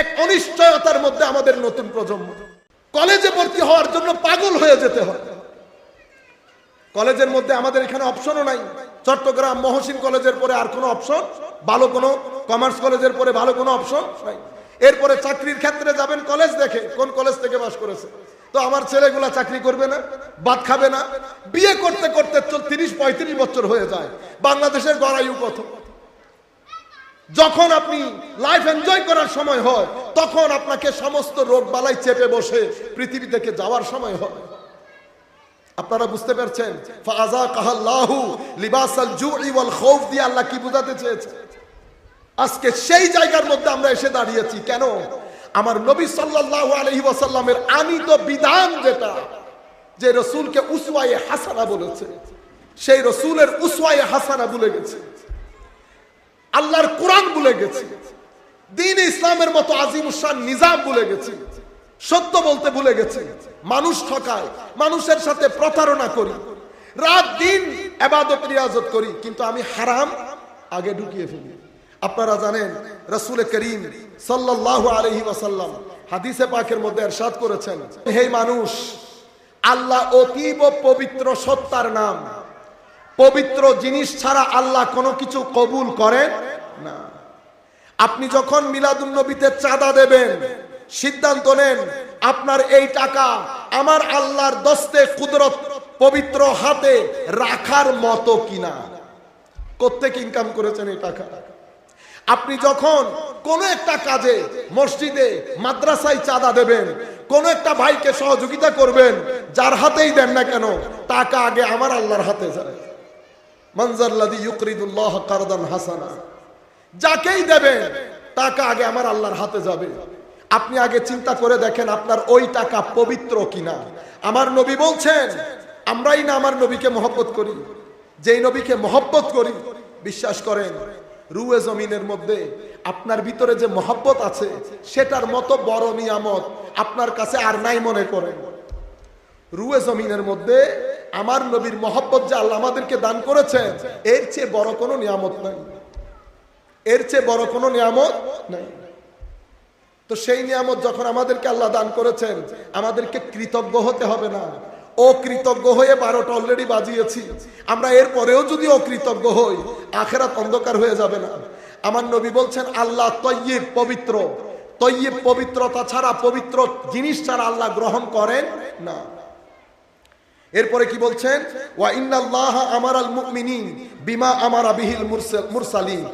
এক অনিশ্চয়তার মধ্যে আমাদের নতুন প্রজন্ম। কলেজে ভর্তি হওয়ার জন্য পাগল হয়ে যেতে হয়। কলেজের মধ্যে আমাদের এখানে অপশনও নাই। চট্টগ্রাম মহসিন কলেজের পরে আর কোনো অপশন, ভালো কোনো কমার্স কলেজের পরে ভালো কোনো অপশন নাই। এরপরে চাকরির ক্ষেত্রে যাবেন, কলেজ দেখে কোন কলেজ থেকে বাস করেছে। তো আমার ছেলেগুলা চাকরি করবে না, ভাত খাবে না। বিয়ে করতে করতে তিরিশ পঁয়ত্রিশ বছর হয়ে যায়। বাংলাদেশের গড়ায়ু কত? যখন আপনি লাইফ এনজয় করার সময় হয়, তখন আপনাকে সমস্ত রোগ বালাই চেপে বসে পৃথিবী থেকে যাওয়ার সময় হয়। আপনারা বুঝতে পারছেন? ফাজা লিবাসাল জুই ওয়াল খৌফ দিয়ে আল্লাহ কি বোঝাতে চেয়েছে? আজকে সেই জায়গার মধ্যে আমরা এসে দাঁড়িয়েছি। কেন? আমার নবী সাল্লাল্লাহু আলাইহি ওয়াসাল্লামের আনিত বিধান যেটা, যে রসুলকে উসওয়ায়ে হাসানা বলেছে। সেই রসুলের উসওয়ায়ে হাসানা ভুলে গেছে। আল্লাহর কোরআন ভুলে গেছে। দিন ইসলামের মতো আজিম উসান নিজাম ভুলে গেছে। সত্য বলতে ভুলে গেছে। মানুষ ঠকায়, মানুষের সাথে প্রতারণা করি। রাত, দিন এবাদত, রিয়াজত করি, কিন্তু আমি হারাম আগে ঢুকিয়ে ফেলি। আপনারা জানেন রসুল করিম সাল্লাল্লাহু আলাইহি ওয়াসাল্লাম হাদিসে পাকের মধ্যে এরশাদ করেছেন, হে মানুষ, আল্লাহ অতীব পবিত্র সত্তার নাম। পবিত্র জিনিস ছাড়া আল্লাহ কোনো কিছু কবুল করেন না। আপনি যখন মিলাদুন নবীতে চাঁদা দেবেন, সিদ্ধান্ত নেন, আপনার এই টাকা আমার আল্লাহর দস্তে কুদরত পবিত্র হাতে রাখার মতো কিনা। কোত্থেকে ইনকাম করেছেন এই টাকা? আপনি যখন কোনো একটা কাজে, মসজিদে, মাদ্রাসায় চাঁদা দেবেন, কোন একটা ভাইকে সহযোগিতা করবেন, যার হাতেই দেন না কেন, টাকা আগে আমার আল্লাহর হাতে যায়। মনজারলাদি ইউকরিদুল্লাহ কারদান হাসানা। যাকেই দেবেন, টাকা আগে আমার আল্লাহর হাতে যাবে। আপনি আগে চিন্তা করে দেখেন আপনার ওই টাকা পবিত্র কিনা। আমার নবী বলছেন, আমরাই না আমার নবীকে মহব্বত করি। যেই নবীকে মহব্বত করি, বিশ্বাস করেন, রুয়ে জমিনের মধ্যে আপনার ভিতরে যে মহব্বত আছে, সেটার মতো বড় নিয়ামত আপনার কাছে আর নাই মনে করেন। রুয়ে জমিনের মধ্যে আমার নবীর মহব্বত যে আল্লাহ আমাদেরকে দান করেছেন, এর চেয়ে বড় কোনো নিয়ামত নাই। এর চেয়ে বড় কোনো নিয়ামত নাই। তো সেই নিয়ামত যখন আমাদেরকে আল্লাহ দান করেছেন, আমাদেরকে কৃতজ্ঞ হতে হবে না। ও কৃতজ্ঞ হয়ে বারোটা অলরেডি বাজিয়েছি। আমরা এর পরেও যদি অকৃতজ্ঞ হই, আখেরাত অন্ধকার হয়ে যাবে না। আমার নবী বলছেন, আল্লাহ তৈয়ব পবিত্র। তৈয়ব পবিত্রতা ছাড়া পবিত্র জিনিস ছাড়া আল্লাহ গ্রহণ করেন না। এরপরে কি বলছেন? ওয়া ইন্নাল্লাহ আমারাল মুমিনিন বিমা আমারা বিহিল মুরসাল মুরসালিন।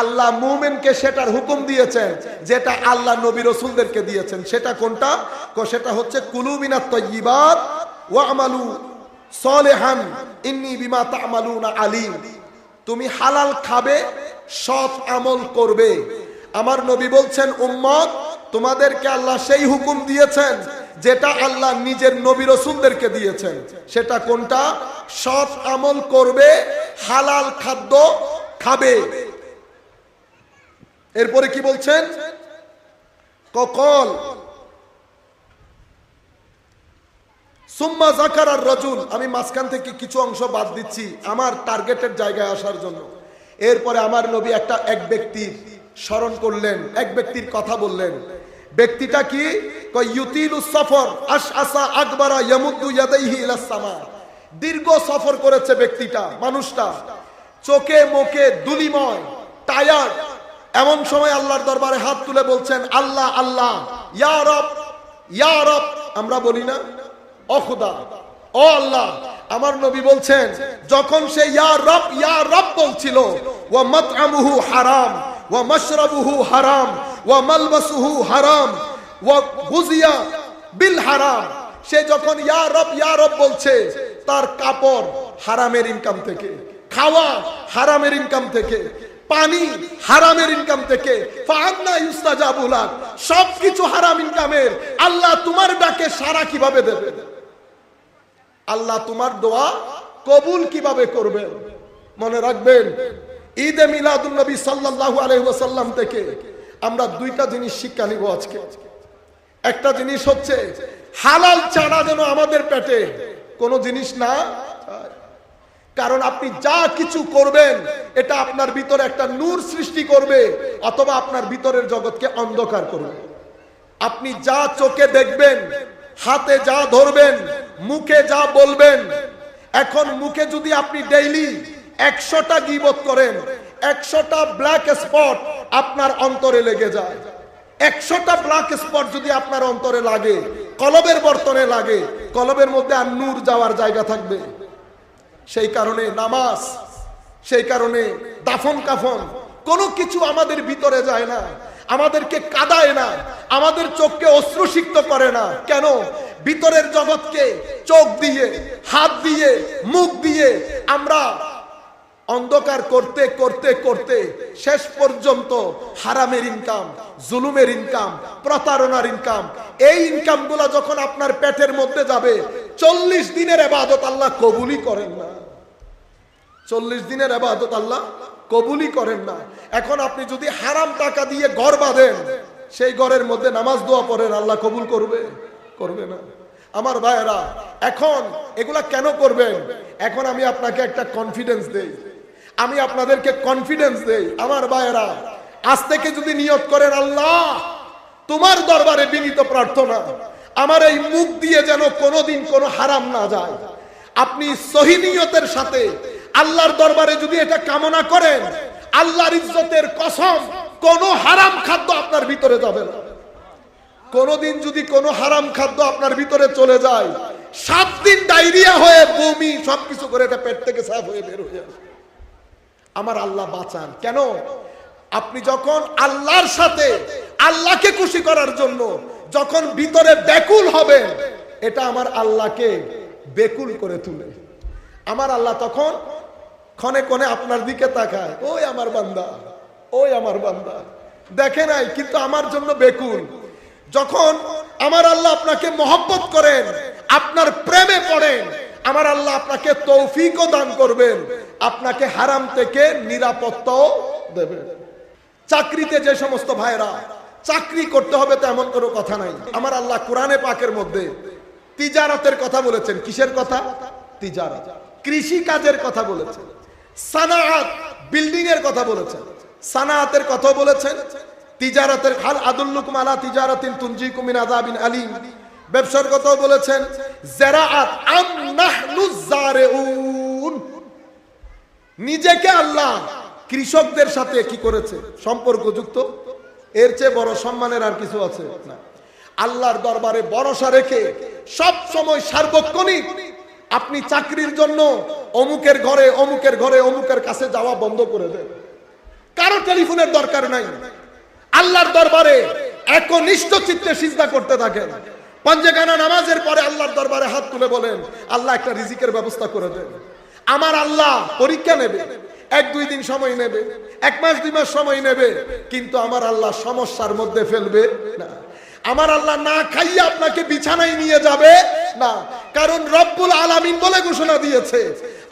আল্লাহ মুমিনকে সেটার হুকুম দিয়েছেন, যেটা আল্লাহ নবী রসুলদেরকে দিয়েছেন। সেটা কোনটা? সেটা হচ্ছে কুলুবিনাত তয়্যিবাত ওয়া আমালু সলিহান ইন্নি বিমা তা'মালুনা আলিম। তুমি হালাল খাবে, সৎ আমল করবে। আমার নবী বলছেন, উম্মত, তোমাদেরকে আল্লাহ সেই হুকুম দিয়েছেন যেটা আল্লাহ নিজের নবী রসুলদেরকে দিয়েছেন। সেটা কোনটা? সৎ আমল করবে, হালাল খাদ্য খাবে। এরপরে কি বলছেন? ককল। সুম্মা জাকার আর রজুল। আমি মাঝখান থেকে কিছু অংশ বাদ দিচ্ছি আমার টার্গেটের জায়গায় আসার জন্য। এরপরে আমার নবী একটা এক ব্যক্তির স্মরণ করলেন, এক ব্যক্তির কথা বললেন। ব্যক্তিটা কি? ইউতিলু সফর আশ আসা আকবারা ইয়ামুদ্দু ইয়াদাইহি দীর্ঘ সফর করেছে ব্যক্তিটা, মানুষটা। চোখে মুখে দুলিময় টায়ার্ড এমন সময় আল্লাহর দরবারে হাত তুলে বলছেন, আল্লাহ আল্লাহ, ইয়া রব ইয়া রব। আমরা বলি না অখুদা ও আল্লাহ, আমার নবী বলছেন, যখন সে ইয়া রব ইয়া রব বলছিল, ওয়া মাতআমুহু হারাম, ওয়া মাশরাবুহু হারাম, ওয়া মালবাসুহু হারাম সে যখন বলছে, তার কাপড় হারামের ইনকাম থেকে, খাওয়া হারামের ইনকাম থেকে, পানি হারামের ইনকাম থেকে সবকিছু হারাম ইনকামের আল্লাহ তোমার ডাকে সারা কীভাবে দেবে? আল্লাহ তোমার দোয়া কবুল কীভাবে করবেন? মনে রাখবেন, ঈদে মিলাদুল নবী সাল্লাল্লাহু আলাইহি ওয়াসাল্লাম থেকে আমরা দুইটা জিনিস শিক্ষা নিব আজকে। একটা জিনিস হচ্ছে, হালাল ছাড়া যেন আমাদের পেটে, কোনো জিনিস না কারণ আপনি যা কিছু করবেন, এটা আপনার ভিতরে একটা নূর সৃষ্টি করবে, অথবা আপনার ভিতরের জগৎকে অন্ধকার করবে। আপনি যা চোখে দেখবেন, হাতে যা ধরবেন, মুখে যা বলবেন, এখন মুখে যদি আপনি ডেইলি একশোটা গিবত করেন, একশোটা ব্ল্যাক স্পট আপনার অন্তরে লেগে যায়। একশোটা ব্ল্যাক স্পট যদি আপনার অন্তরে লাগে, কলবের বর্তনে লাগে, কলবের মধ্যে আর নূর যাওয়ার জায়গা থাকবে। সেই কারণে নামাজ, সেই কারণে দাফন কাফন, কোনো কিছু আমাদের ভিতরে যায় না, আমাদেরকে কাদায় না, আমাদের চোখকে অশ্রুসিক্ত করে না। কেন? ভিতরের জগৎকে চোখ দিয়ে, হাত দিয়ে, মুখ দিয়ে আমরা অন্ধকার করতে করতে করতে শেষ পর্যন্ত হারামের ইনকাম জুলুমের ইনকাম প্রতারণার ইনকাম এই ইনকাম যখন আপনার পেটের মধ্যে যাবে, চল্লিশ দিনের আবাদত আল্লাহ কবুলই করেন না। চল্লিশ দিনের আবাদত আল্লাহ কবুলই করেন না। এখন আপনি যদি হারাম টাকা দিয়ে ঘর বাঁধেন, সেই ঘরের মধ্যে নামাজ দোয়া পড়েন, আল্লাহ কবুল করবে? করবে না। আমার ভাইয়েরা, এখন এগুলা কেন করবেন? এখন আমি আপনাকে একটা কনফিডেন্স দেই। আমি আপনাদেরকে কনফিডেন্স দেই, আমার ভাইয়েরা। আজ থেকে যদি নিয়ত করেন, আল্লাহ, তোমার দরবারে বিনীত প্রার্থনা, আমার এই মুখ দিয়ে যেন কোনোদিন কোনো হারাম না যায়। আপনি সহিনিয়তের সাথে আল্লাহর দরবারে যদি এটা কামনা করেন, আল্লাহর ইজ্জতের কসম, কোন হারাম খাদ্য আপনার ভিতরে যাবে না। কোনদিন যদি কোনো হারাম খাদ্য আপনার ভিতরে চলে যায়, সাত দিন ডায়রিয়া হয়ে বমি, সবকিছু করে এটা পেট থেকে সাফ হয়ে বের হয়ে আসে আমার আল্লাহ বাঁচান। কেন? আপনি যখন আল্লাহর সাথে আল্লাহকে খুশি করার জন্য যখন ভিতরে ব্যাকুল হবেন, এটা আমার আল্লাহকে বেকুল করে তুলে। আমার আল্লাহ তখন ক্ষণে ক্ষণে আপনার দিকে তাকায়, ওই আমার বান্দা, ওই আমার বান্দা। দেখে নাই, কিন্তু আমার জন্য বেকুল যখন আমার আল্লাহ আপনাকে মহব্বত করেন, আপনার প্রেমে পড়েন আমার আল্লাহ আপনাকে তৌফিকও দান করবেন, আপনাকে হারাম থেকে নিরাপত্তাও দেবেন। চাকরিতে যে সমস্ত ভাইরা চাকরি করতে হবে তো এমন কোনো কথা নাই। আমার আল্লাহ কোরআনে পাকের মধ্যে তিজারতের কথা বলেছেন। কিসের কথা? তিজারত। কৃষি কাজের কথা বলেছেন। সানাআত বিল্ডিং এর কথা বলেছেন। সানাআতের কথা বলেছেন। তিজারতের হাল আদুল্লুকুম আলা তিজারাতিন তুনজিকুম মিন আযাবিন আলিম। ব্যবসার কথাও বলেছেন নিজেকে আল্লাহ কৃষকদের সাথে কি করেছে? সম্পর্কযুক্ত? এর চেয়ে বড় সম্মানের আর কিছু আছে? আল্লাহর দরবারে ভরসা রেখে সব সময় সার্বক্ষণিক আপনি চাকরির জন্য অমুকের ঘরে অমুকের ঘরে, অমুকের কাছে যাওয়া বন্ধ করে দেন। কারও টেলিফোনের দরকার নাই। আল্লাহর দরবারে একনিষ্ঠ চিত্তে সিজদা করতে থাকেন। পঞ্জেগানা নামাজের পরে আল্লাহর দরবারে হাত তুলে বলেন, আল্লাহ একটা রিজিকের ব্যবস্থা করে দেন। আমার আল্লাহ পরীক্ষা নেবে, এক দুই দিন সময় নেবে, এক মাস দুই মাস সময় নেবে, কিন্তু আমার আল্লাহ সমস্যার মধ্যে ফেলবে না। আমার আল্লাহ না খাইয়ে আপনাকে বিছানায় নিয়ে যাবে না। কারণ রব্বুল আলামিন বলে ঘোষণা দিয়েছে,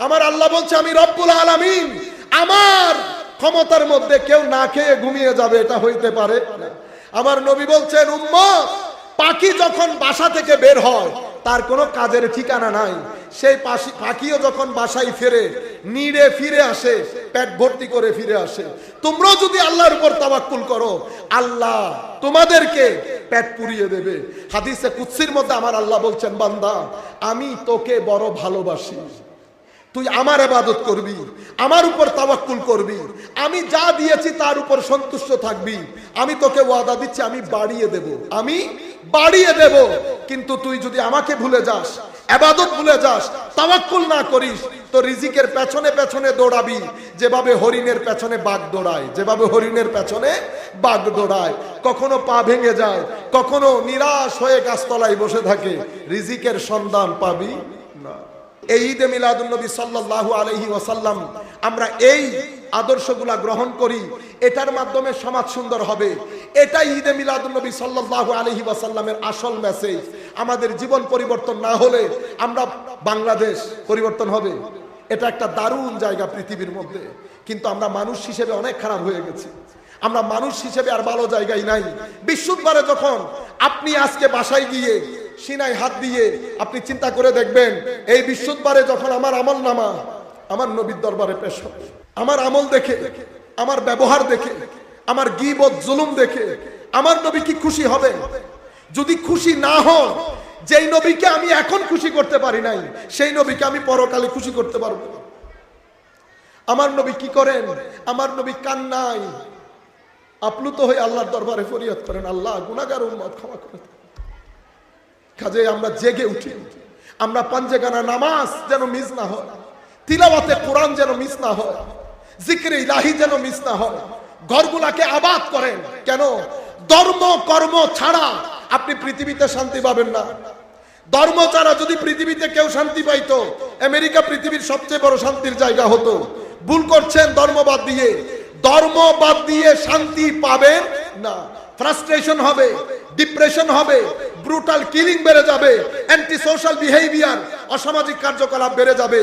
আমার আল্লাহ বলছে, আমি রব্বুল আলামিন, আমার ক্ষমতার মধ্যে কেউ না খেয়ে ঘুমিয়ে যাবে, এটা হইতে পারে আমার নবী বলছেন, উম্মত পাখি যখন বাসা থেকে বের হয়, তার কোনো কাজের ঠিকানা নাই। সেই পাখিও যখন বাসায় ফেরে, নিড়ে ফিরে আসে, পেট ভর্তি করে ফিরে আসে। তোমরাও যদি আল্লাহর উপর তাবাক্কুল করো, আল্লাহ তোমাদেরকে পেট পুরিয়ে দেবে। হাদিসে কুৎসির মধ্যে আমার আল্লাহ বলছেন, বান্দা, আমি তোকে বড় ভালোবাসি। তুই আমার আবাদত করবি, আমার উপর তাওয়াক্কুল করবি। আমি যা দিয়েছি তার উপর সন্তুষ্ট থাকবি। আমি তোকে ওয়াদা দিচ্ছি, আমি বাড়িয়ে দেব। আমি বাড়িয়ে দেব। কিন্তু তুই যদি আমাকে ভুলে যাস, আবাদত ভুলে যাস, তাওয়াক্কুল না করিস, তো রিজিকের পেছনে পেছনে দৌড়াবি। যেভাবে হরিণের পেছনে বাঘ দৌড়ায়, যেভাবে হরিণের পেছনে বাঘ দৌড়ায়। কখনো পা ভেঙে যায়, কখনো নিরাশ হয়ে গাছতলায় বসে থাকে। রিজিকের সন্ধান পাবি এই ঈদে মিলাদুন্নবী সাল্লাল্লাহু আলাইহি ওয়াসাল্লাম, আমরা এই আদর্শগুলা গ্রহণ করি, এটার মাধ্যমে সমাজ সুন্দর হবে। এটাই ঈদে মিলাদুন্নবী সাল্লাল্লাহু আলাইহি ওয়াসাল্লামের আসল মেসেজ আমাদের জীবন পরিবর্তন না হলে আমরা বাংলাদেশ পরিবর্তন হবে। এটা একটা দারুণ জায়গা পৃথিবীর মধ্যে। কিন্তু আমরা মানুষ হিসেবে অনেক খারাপ হয়ে গেছি। আমরা মানুষ হিসেবে আর ভালো জায়গায় নাই। বিশুদ্ধবারে যখন আপনি আজকে বাসায় গিয়ে সিনায় হাত দিয়ে আপনি চিন্তা করে দেখবেন, এই বিশুদ্ধবারে যখন আমার আমল নামা, আমার নবীর দরবারে পেশ হবে। আমার আমল দেখে, আমার ব্যবহার দেখে, আমার গিবত, জুলুম দেখে আমার নবী কি খুশি হবে? যদি খুশি না হন, যেই নবীকে আমি এখন খুশি করতে পারি নাই, সেই নবীকে আমি পরকালে খুশি করতে পারব আমার নবী কি করেন? আমার নবী কান্নাই আপ্লুত হয়ে আল্লাহর দরবারে ফরিয়াদ করেন, আল্লাহ গুনাগার উম্মত, ক্ষমা করে দেন। কাজে আমরা জেগে উঠি। আমরা পাঞ্জেগানা নামাজ যেন মিস না হয়, তিলাওয়াতে কোরআন যেন মিস না হয়, জিক্রে ইলাহি যেন মিস না হয়। ঘরগুলাকে আবাদ করেন। কেন? ধর্ম, কর্ম ছাড়া আপনি পৃথিবীতে শান্তি পাবেন না। ধর্ম ছাড়া যদি পৃথিবীতে কেউ শান্তি পাইতো, আমেরিকা পৃথিবীর সবচেয়ে বড় শান্তির জায়গা হতো। ভুল করছেন ধর্মবাদ দিয়ে। ধর্মবাদ দিয়ে শান্তি পাবেন না। ফ্রাস্ট্রেশন হবে। ডিপ্রেশন হবে ব্রুটাল কিলিং বেড়ে যাবে অ্যান্টি সোশ্যাল বিহেভিয়ার অসামাজিক কার্যকলাপ বেড়ে যাবে।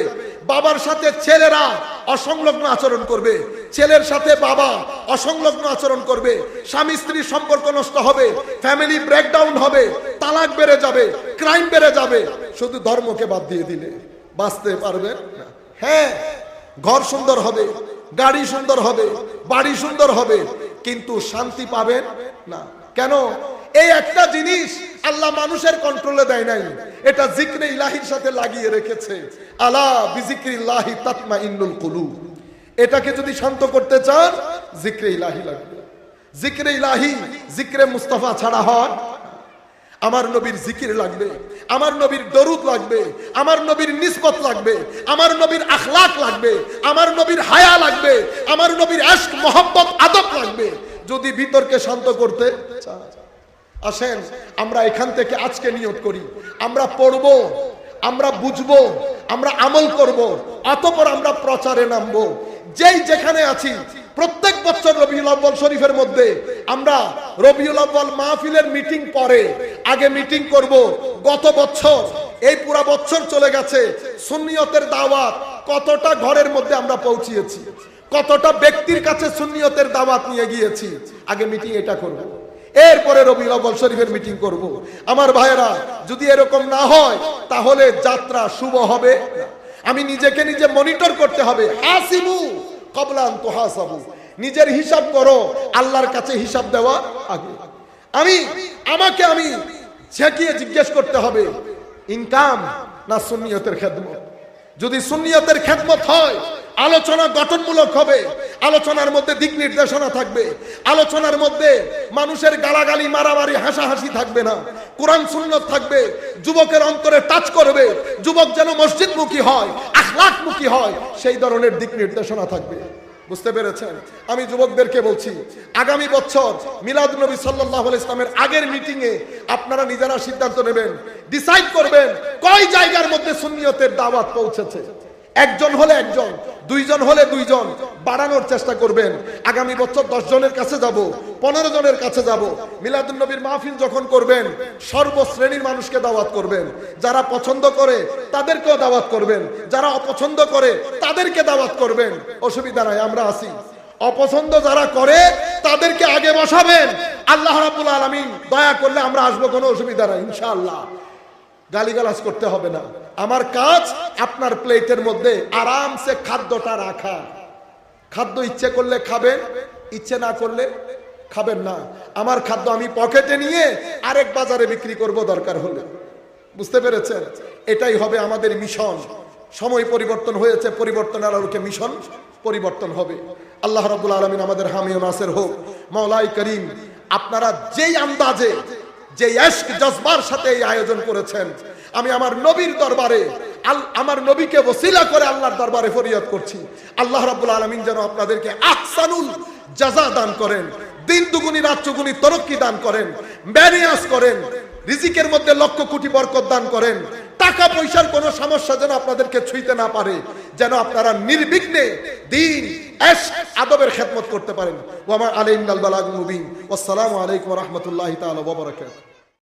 বাবার সাথে ছেলেরা অসংলগ্ন আচরণ করবে, ছেলের সাথে বাবা অসংলগ্ন আচরণ করবে, স্বামী স্ত্রীর সম্পর্ক নষ্ট হবে ফ্যামিলি ব্রেকডাউন হবে, তালাক বেড়ে যাবে ক্রাইম বেড়ে যাবে। শুধু ধর্মকে বাদ দিয়ে দিলে, বাঁচতে পারবে না। হ্যাঁ ঘর সুন্দর হবে, গাড়ি সুন্দর হবে, বাড়ি সুন্দর হবে, কিন্তু শান্তি পাবেন না। কেন? এই একটা জিনিস আল্লাহ মানুষের কন্ট্রোলে দেয় নাই। এটা জিক্রে ইলাহির সাথে লাগিয়ে রেখেছে। আলা বিজিক্রি ইলাহি তাতমা ইন্নুল কুলু এটাকে যদি শান্ত করতে চান, জিক্রে ইলাহি লাগবে। জিক্রে ইলাহি, জিক্রে মুস্তাফা ছাড়া হয়। আমার নবীর জিকির লাগবে, আমার নবীর দরুদ লাগবে, আমার নবীর নিসবত লাগবে, আমার নবীর আখলাক লাগবে, আমার নবীর হায়া লাগবে, আমার নবীর আশক মোহাম্মত আদব লাগবে। যদি বিতর্কে শান্ত করতে চান। আসেন, আমরা এখান থেকে আজকে নিয়ত করি। আমরা পড়ব, আমরা বুঝব, আমরা আমল করব, অতপর আমরা প্রচারে নামবো। যেই যেখানে আছি, প্রত্যেক বছর রবিউল আব্বাল শরীফের মধ্যে আমরা রবিউল আব্বাল মাহফিলের মিটিং পরে আগে মিটিং করব। গত বছর, এই পুরা বছর চলে গেছে, সুন্নিয়তের দাওয়াত কতটা ঘরের মধ্যে আমরা পৌঁছিয়েছি? কতটা ব্যক্তির কাছে সুন্নিয়তের দাওয়াত নিয়ে গিয়েছি? আগে মিটিং এটা করব। এরপরে রবিউল আব্বাল শরীফের মিটিং করব। আমার ভাইয়েরা, যদি এরকম না হয়, তাহলে যাত্রা শুভ হবে আমি নিজেকে নিজে মনিটর করতে হবে। হাসিবু কবলান তোহাসাবু নিজের হিসাব করো, আল্লাহর কাছে হিসাব দেওয়া আগে। আমি, আমাকে আমি ঝেঁকিয়ে জিজ্ঞেস করতে হবে, ইনকাম না সুন্নিয়তের খেদমত? যদি সুন্নিয়তের খেদমত হয় আলোচনা গঠনমূলক হবে। আলোচনার মধ্যে দিক নির্দেশনা থাকবে। আলোচনার মধ্যে মানুষের গালাগালি, মারামারি, হাসাহাসি থাকবে না। কোরআন, সুন্নত থাকবে। যুবকের অন্তরে টাচ করবে। যুবক যেন মসজিদমুখী হয় আখলাকমুখী হয়, সেই ধরনের দিক নির্দেশনা থাকবে। বুঝতে পেরেছেন? আমি যুবকদেরকে বলছি, আগামী বছর মিলাদ নবী সাল্লাহ ইসলামের আগের মিটিং এ আপনারা নিজেরা সিদ্ধান্ত নেবেন, ডিসাইড করবেন কয় জায়গার মধ্যে সুন্নিয়তের দাওয়াত পৌঁছেছে। একজন হলে একজন দুইজন হলে দুইজন, বাড়ানোর চেষ্টা করবেন। আগামী বছর দশ জনের কাছে যাব, পনেরো জনের কাছে যাব। মিলাদুল নবীর মাহফিল যখন করবেন, সর্বশ্রেণীর মানুষকে দাওয়াত করবেন। যারা পছন্দ করে, তাদেরকেও দাওয়াত করবেন। যারা অপছন্দ করে, তাদেরকে দাওয়াত করবেন। অসুবিধা নাই, আমরা আসি অপছন্দ যারা করে, তাদেরকে আগে বসাবেন। আল্লাহ রাবুল আলমিন, দয়া করলে আমরা আসব, কোনো অসুবিধা নাই, ইনশাআল্লাহ। গালিগালাজ করতে হবে না। আমার কাজ আপনার প্লেটের মধ্যে আরামসে খাদ্যটা রাখা। খাদ্য ইচ্ছে করলে খাবেন, ইচ্ছে না করলে খাবেন না। আমার খাদ্য আমি পকেটে নিয়ে আরেক বাজারে বিক্রি করব দরকার হলে। বুঝতে পেরেছেন? এটাই হবে আমাদের মিশন। সময় পরিবর্তন হয়েছে পরিবর্তনের আলোকে মিশন পরিবর্তন হবে। আল্লাহ রাবুল আলমিন আমাদের হামিও নাসের হোক মাওলাই করিম, আপনারা যেই আন্দাজে যে এশক জজবার সাথে এই আয়োজন করেছেন। আমি আমার নবীর দরবারে আমার নবীকে ওসিলা করে আল্লাহর দরবারে ফরিয়াদ করছি। আল্লাহ রাব্বুল আলামিন যেন আপনাদেরকে আহসানুল জাজা দান করেন, দিন দুগুনি, রাত চুগুনি তরক্কি দান করেন ম্যানিয়াস করেন, রিজিকের মধ্যে লক্ষ কোটি বরকত দান করেন টাকা পয়সার কোনো সমস্যা যেন আপনাদেরকে ছুঁইতে না পারে, যেন আপনারা নির্বিঘ্নে দিন আদবের খেদমত করতে পারেন। ওয়া মা আলাইহিল বালাগুল মুবিন। ওয়াসসালামু আলাইকুম রহমতুল্লাহ তাআলা ওয়া